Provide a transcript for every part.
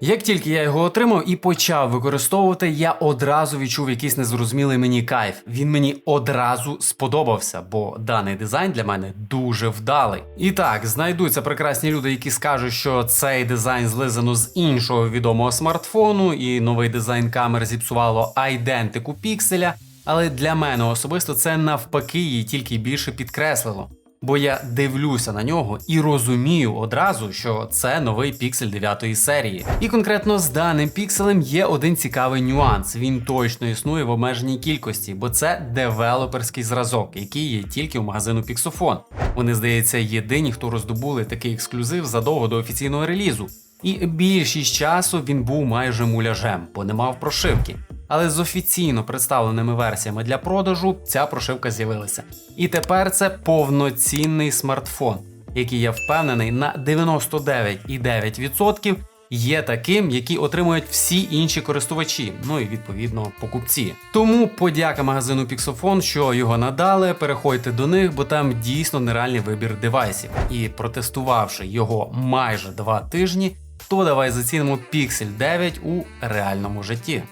Як тільки я його отримав і почав використовувати, я одразу відчув якийсь незрозумілий мені кайф. Він мені одразу сподобався, бо даний дизайн для мене дуже вдалий. І так, знайдуться прекрасні люди, які скажуть, що цей дизайн злизано з іншого відомого смартфону, і новий дизайн камер зіпсувало айдентику пікселя. Але для мене особисто це навпаки її тільки більше підкреслило. Бо я дивлюся на нього і розумію одразу, що це новий піксель 9 серії. І конкретно з даним пікселем є один цікавий нюанс. Він точно існує в обмеженій кількості, бо це девелоперський зразок, який є тільки у магазину Pixofon. Вони, здається, єдині, хто роздобули такий ексклюзив задовго до офіційного релізу. І більшість часу він був майже муляжем, бо не мав прошивки. Але з офіційно представленими версіями для продажу ця прошивка з'явилася. І тепер це повноцінний смартфон, який я впевнений на 99,9% є таким, який отримують всі інші користувачі, ну і відповідно покупці. Тому подяка магазину Pixofon, що його надали. Переходьте до них, бо там дійсно нереальний вибір девайсів. І протестувавши його майже два тижні, то давай зацінимо Pixel 9 у реальному житті.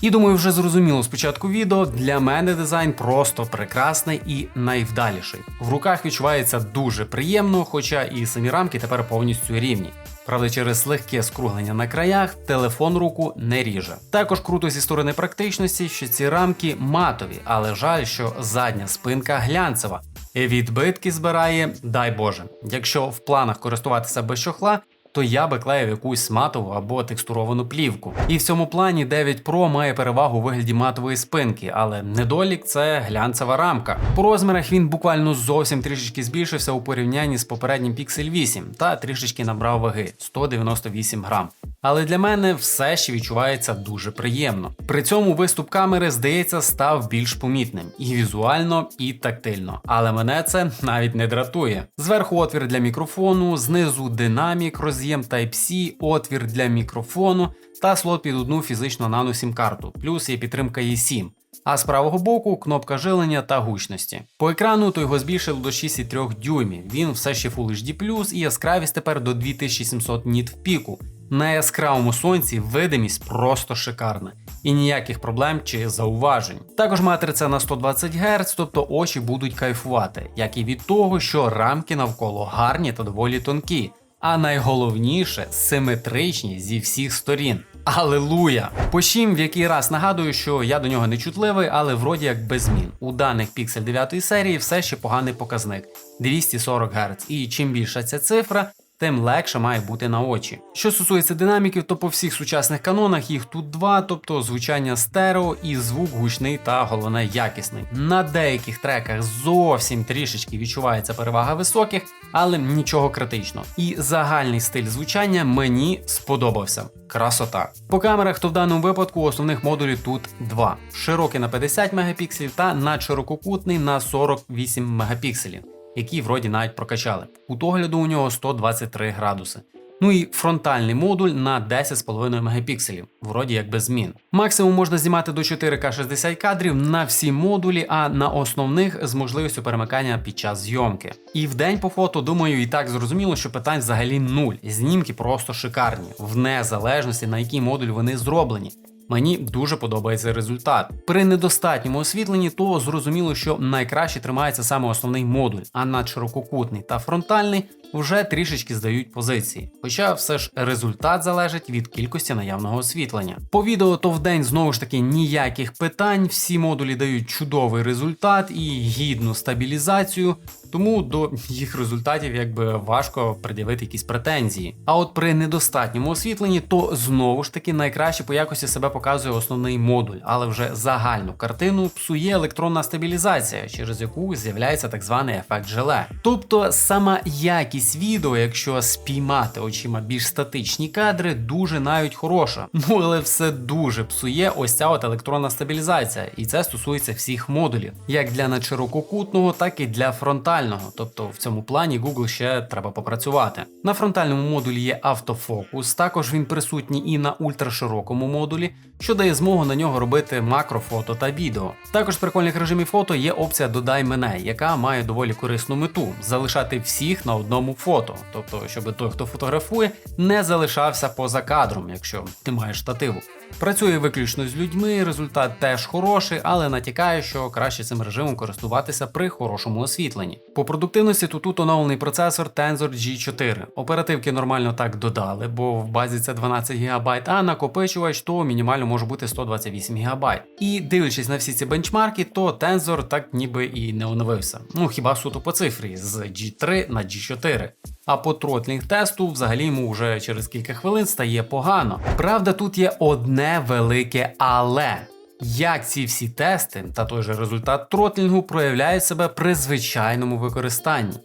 І думаю, вже зрозуміло з початку відео, для мене дизайн просто прекрасний і найвдаліший. В руках відчувається дуже приємно, хоча і самі рамки тепер повністю рівні. Правда, через легке скруглення на краях телефон руку не ріже. Також круто зі сторони практичності, що ці рамки матові, але жаль, що задня спинка глянцева. Відбитки збирає, дай Боже. Якщо в планах користуватися без чохла, то я би клеїв якусь матову або текстуровану плівку. І в цьому плані 9 Pro має перевагу у вигляді матової спинки, але недолік це глянцева рамка. По розмірах він буквально зовсім трішечки збільшився у порівнянні з попереднім Pixel 8 та трішечки набрав ваги 198 грам. Але для мене все ще відчувається дуже приємно. При цьому виступ камери, здається, став більш помітним і візуально, і тактильно. Але мене це навіть не дратує. Зверху отвір для мікрофону, знизу динамік, роз'єм Type-C, отвір для мікрофону та слот під одну фізичну нану сім-карту, плюс є підтримка E7. А з правого боку кнопка жилення та гучності. По екрану то його збільшили до 6,3 дюймів. Він все ще Full HD+, і яскравість тепер до 2700 ніт в піку. На яскравому сонці видимість просто шикарна. І ніяких проблем чи зауважень. Також матриця на 120 Гц, тобто очі будуть кайфувати, як і від того, що рамки навколо гарні та доволі тонкі. А найголовніше симетричні зі всіх сторін. Алелуя! Почім в який раз нагадую, що я до нього не чутливий, але вроді як без змін. У даних Pixel 9 серії все ще поганий показник 240 Гц. І чим більша ця цифра, тим легше має бути на очі. Що стосується динаміків, то по всіх сучасних канонах їх тут два, тобто звучання стерео і звук гучний та головне якісний. На деяких треках зовсім трішечки відчувається перевага високих, але нічого критичного. І загальний стиль звучання мені сподобався. Красота. По камерах, то в даному випадку основних модулів тут два: широкий на 50 мегапікселів та надширококутний на 48 мегапікселів які вроді навіть прокачали. Кут огляду у нього 123 градуси. Ну і фронтальний модуль на 10,5 мегапікселів, вроді як без змін. Максимум можна знімати до 4К 60 кадрів на всі модулі, а на основних з можливістю перемикання під час зйомки. І в день по фото, думаю, і так зрозуміло, що питань взагалі нуль. Знімки просто шикарні, в незалежності на який модуль вони зроблені. Мені дуже подобається результат. При недостатньому освітленні, то зрозуміло, що найкраще тримається саме основний модуль, а надширококутний та фронтальний вже трішечки здають позиції. Хоча все ж результат залежить від кількості наявного освітлення. По відео то в день знову ж таки ніяких питань, всі модулі дають чудовий результат і гідну стабілізацію. Тому до їх результатів якби важко пред'явити якісь претензії. А от при недостатньому освітленні, то знову ж таки найкраще по якості себе показує основний модуль, але вже загальну картину псує електронна стабілізація, через яку з'являється так званий ефект желе. Тобто сама якість відео, якщо спіймати очима більш статичні кадри, дуже навіть хороша. Ну але все дуже псує ось ця от електронна стабілізація, і це стосується всіх модулів, як для надширококутного, так і для фронтального фронтального, тобто в цьому плані Google ще треба попрацювати. На фронтальному модулі є автофокус, також він присутній і на ультраширокому модулі, що дає змогу на нього робити макрофото та відео. Також з прикольних режимів фото є опція Додай мене, яка має доволі корисну мету залишати всіх на одному фото, тобто, щоб той, хто фотографує, не залишався поза кадром, якщо ти маєш штативу. Працює виключно з людьми, результат теж хороший, але натякає, що краще цим режимом користуватися при хорошому освітленні. По продуктивності тут тут оновлений процесор Tensor G4. Оперативки нормально так додали, бо в базі це 12 ГБ, а накопичувач то мінімально може бути 128 ГБ. І дивлячись на всі ці бенчмарки, то Tensor так ніби і не оновився. Ну хіба суто по цифрі з G3 на G4. А по тротлінг тесту взагалі йому вже через кілька хвилин стає погано. Правда, тут є одне велике але. Як ці всі тести та той же результат тротлінгу проявляють себе при звичайному використанні?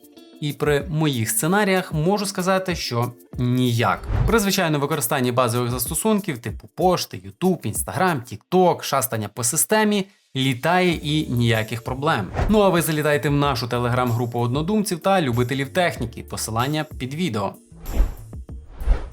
І при моїх сценаріях можу сказати, що ніяк. При звичайному використанні базових застосунків, типу пошти, YouTube, Instagram, TikTok, шастання по системі, літає і ніяких проблем. Ну а ви залітайте в нашу телеграм-групу однодумців та любителів техніки, посилання під відео.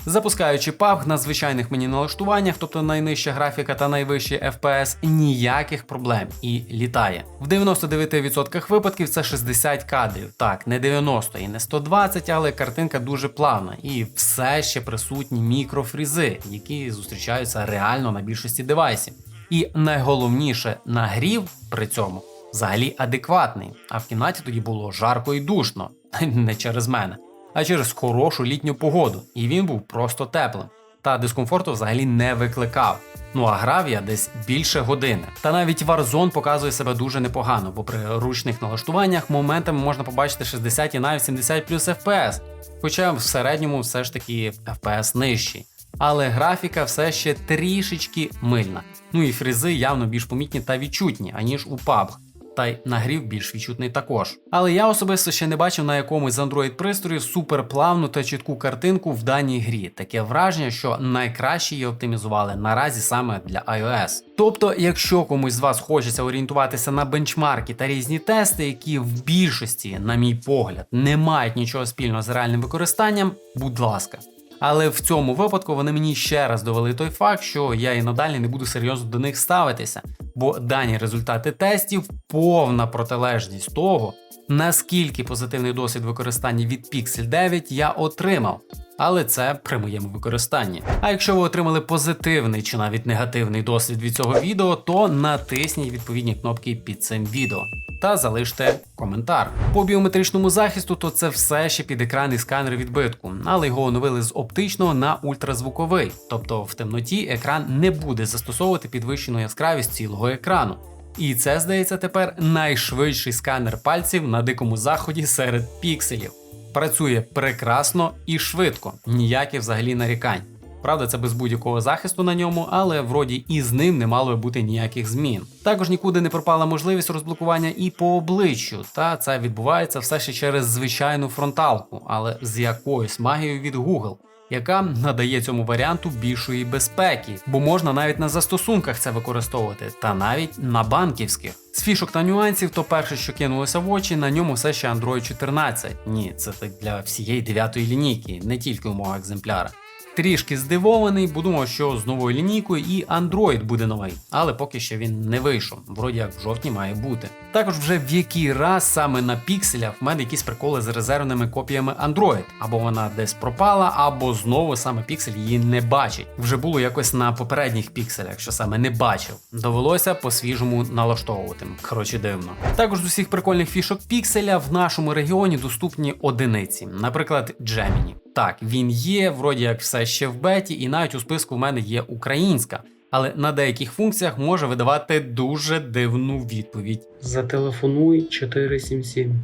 Запускаючи PUBG на звичайних мені налаштуваннях, тобто найнижча графіка та найвищий FPS, ніяких проблем і літає. В 99% випадків це 60 кадрів. Так, не 90 і не 120, але картинка дуже плавна і все ще присутні мікрофрізи, які зустрічаються реально на більшості девайсів. І найголовніше, нагрів при цьому взагалі адекватний. А в кімнаті тоді було жарко і душно, не через мене а через хорошу літню погоду, і він був просто теплим. Та дискомфорту взагалі не викликав. Ну а грав я десь більше години. Та навіть Warzone показує себе дуже непогано, бо при ручних налаштуваннях моментами можна побачити 60 і навіть 70 плюс FPS. Хоча в середньому все ж таки FPS нижчий. Але графіка все ще трішечки мильна. Ну і фрізи явно більш помітні та відчутні, аніж у PUBG та й нагрів більш відчутний також. Але я особисто ще не бачив на якомусь з Android пристроїв суперплавну та чітку картинку в даній грі. Таке враження, що найкраще її оптимізували наразі саме для iOS. Тобто, якщо комусь з вас хочеться орієнтуватися на бенчмарки та різні тести, які в більшості, на мій погляд, не мають нічого спільного з реальним використанням, будь ласка. Але в цьому випадку вони мені ще раз довели той факт, що я і надалі не буду серйозно до них ставитися, бо дані результати тестів повна протилежність того, наскільки позитивний досвід використання від Pixel 9 я отримав. Але це при моєму використанні. А якщо ви отримали позитивний чи навіть негативний досвід від цього відео, то натисніть відповідні кнопки під цим відео та залиште коментар. По біометричному захисту, то це все ще під екран сканер відбитку, але його оновили з оптичного на ультразвуковий, тобто в темноті екран не буде застосовувати підвищену яскравість цілого екрану. І це, здається, тепер найшвидший сканер пальців на дикому заході серед пікселів. Працює прекрасно і швидко, ніяких взагалі нарікань. Правда, це без будь-якого захисту на ньому, але вроді і з ним не мало би бути ніяких змін. Також нікуди не пропала можливість розблокування і по обличчю, та це відбувається все ще через звичайну фронталку, але з якоюсь магією від Google. Яка надає цьому варіанту більшої безпеки, бо можна навіть на застосунках це використовувати, та навіть на банківських. З фішок та нюансів, то перше, що кинулося в очі, на ньому все ще Android 14. Ні, це так для всієї дев'ятої лінійки, не тільки у мого екземпляра. Трішки здивований, бо думав, що з новою лінійкою і Android буде новий, але поки що він не вийшов. Вроді як в жовтні має бути. Також вже в який раз саме на пікселях в мене якісь приколи з резервними копіями Android, або вона десь пропала, або знову саме піксель її не бачить. Вже було якось на попередніх пікселях, що саме не бачив. Довелося по-свіжому налаштовувати. Коротше, дивно. Також з усіх прикольних фішок пікселя в нашому регіоні доступні одиниці, наприклад, Gemini. Так, він є, вроді як все ще в беті, і навіть у списку в мене є українська, але на деяких функціях може видавати дуже дивну відповідь. Зателефонуй 477.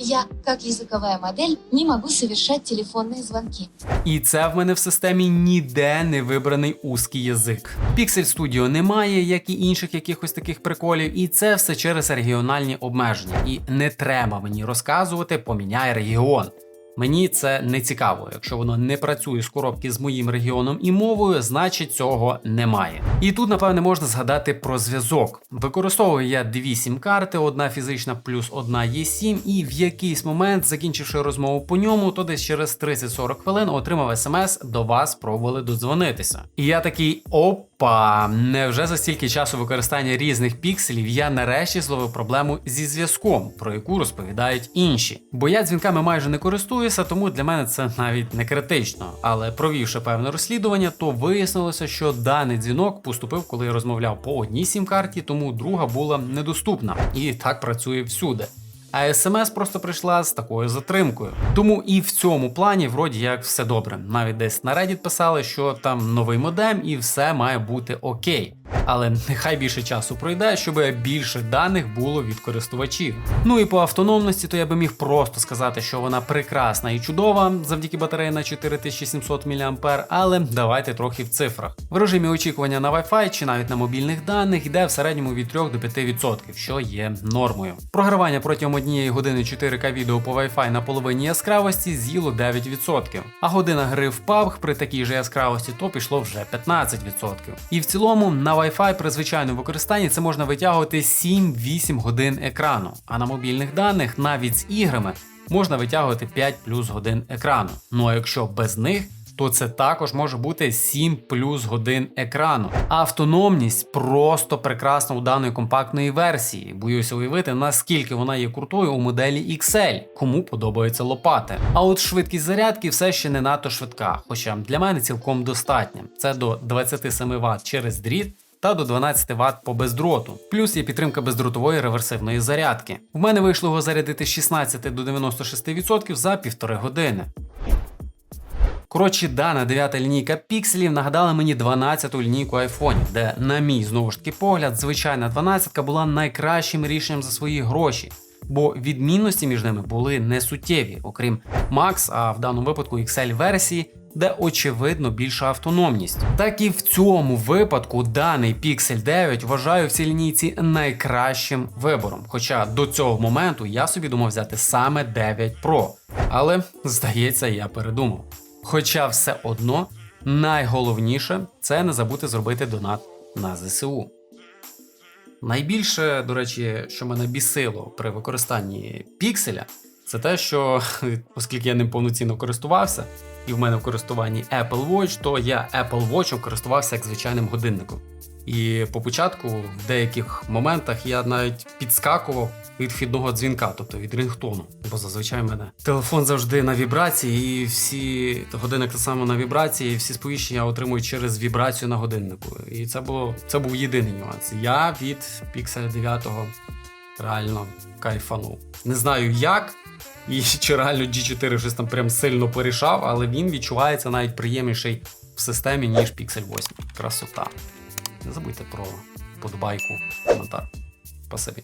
Я, как языковая модель, не могу совершать телефонные звонки. І це в мене в системі ніде не вибраний узкий язик. Pixel Studio немає, як і інших якихось таких приколів, і це все через регіональні обмеження. І не треба мені розказувати, поміняй регіон. Мені це не цікаво. Якщо воно не працює з коробки з моїм регіоном і мовою, значить цього немає. І тут, напевне, можна згадати про зв'язок. Використовую я дві сім-карти, одна фізична плюс одна є 7 і в якийсь момент, закінчивши розмову по ньому, то десь через 30-40 хвилин отримав смс до вас пробували додзвонитися. І я такий опа, невже за стільки часу використання різних пікселів я нарешті зловив проблему зі зв'язком, про яку розповідають інші. Бо я дзвінками майже не користуюся, тому для мене це навіть не критично. Але провівши певне розслідування, то вияснилося, що даний дзвінок поступив, коли я розмовляв по одній сім-карті, тому друга була недоступна. І так працює всюди. А смс просто прийшла з такою затримкою. Тому і в цьому плані вроді як все добре. Навіть десь на Reddit писали, що там новий модем і все має бути окей. Але нехай більше часу пройде, щоб більше даних було від користувачів. Ну і по автономності, то я би міг просто сказати, що вона прекрасна і чудова завдяки батареї на 4700 мАh, але давайте трохи в цифрах. В режимі очікування на Wi-Fi чи навіть на мобільних даних йде в середньому від 3 до 5%, що є нормою. Програвання протягом однієї години 4К відео по Wi-Fi на половині яскравості з'їло 9%, а година гри в PUBG при такій же яскравості то пішло вже 15%. І в цілому на Wi-Fi при звичайному використанні це можна витягувати 7-8 годин екрану, а на мобільних даних навіть з іграми можна витягувати 5 плюс годин екрану. Ну а якщо без них, то це також може бути 7 плюс годин екрану. Автономність просто прекрасна у даної компактної версії. Боюся уявити, наскільки вона є крутою у моделі XL, кому подобаються лопати. А от швидкість зарядки все ще не надто швидка, хоча для мене цілком достатня. Це до 27 Вт через дріт та до 12 Вт по бездроту. Плюс є підтримка бездротової реверсивної зарядки. В мене вийшло його зарядити з 16 до 96% за півтори години. Коротше, дана дев'ята лінійка пікселів нагадала мені 12-ту лінійку айфонів, де, на мій знову ж таки погляд, звичайна 12-ка була найкращим рішенням за свої гроші. Бо відмінності між ними були несуттєві, окрім Max, а в даному випадку XL версії, де очевидно більша автономність. Так і в цьому випадку даний Pixel 9 вважаю в цій лінійці найкращим вибором. Хоча до цього моменту я собі думав взяти саме 9 Pro. Але здається, я передумав. Хоча все одно найголовніше це не забути зробити донат на ЗСУ. Найбільше, до речі, що мене бісило при використанні пікселя, це те, що оскільки я ним повноцінно користувався, і в мене в користуванні Apple Watch, то я Apple Watch користувався як звичайним годинником. І по початку, в деяких моментах, я навіть підскакував від вхідного дзвінка, тобто від рингтону. Бо зазвичай в мене телефон завжди на вібрації, і всі годинник так само на вібрації, і всі сповіщення я отримую через вібрацію на годиннику. І це було це був єдиний нюанс. Я від Pixel 9 реально кайфанув. Не знаю як. І чи реально G4 щось там прям сильно порішав, але він відчувається навіть приємніший в системі, ніж Pixel 8. Красота. Не забудьте про подобайку, коментар. Спасибі.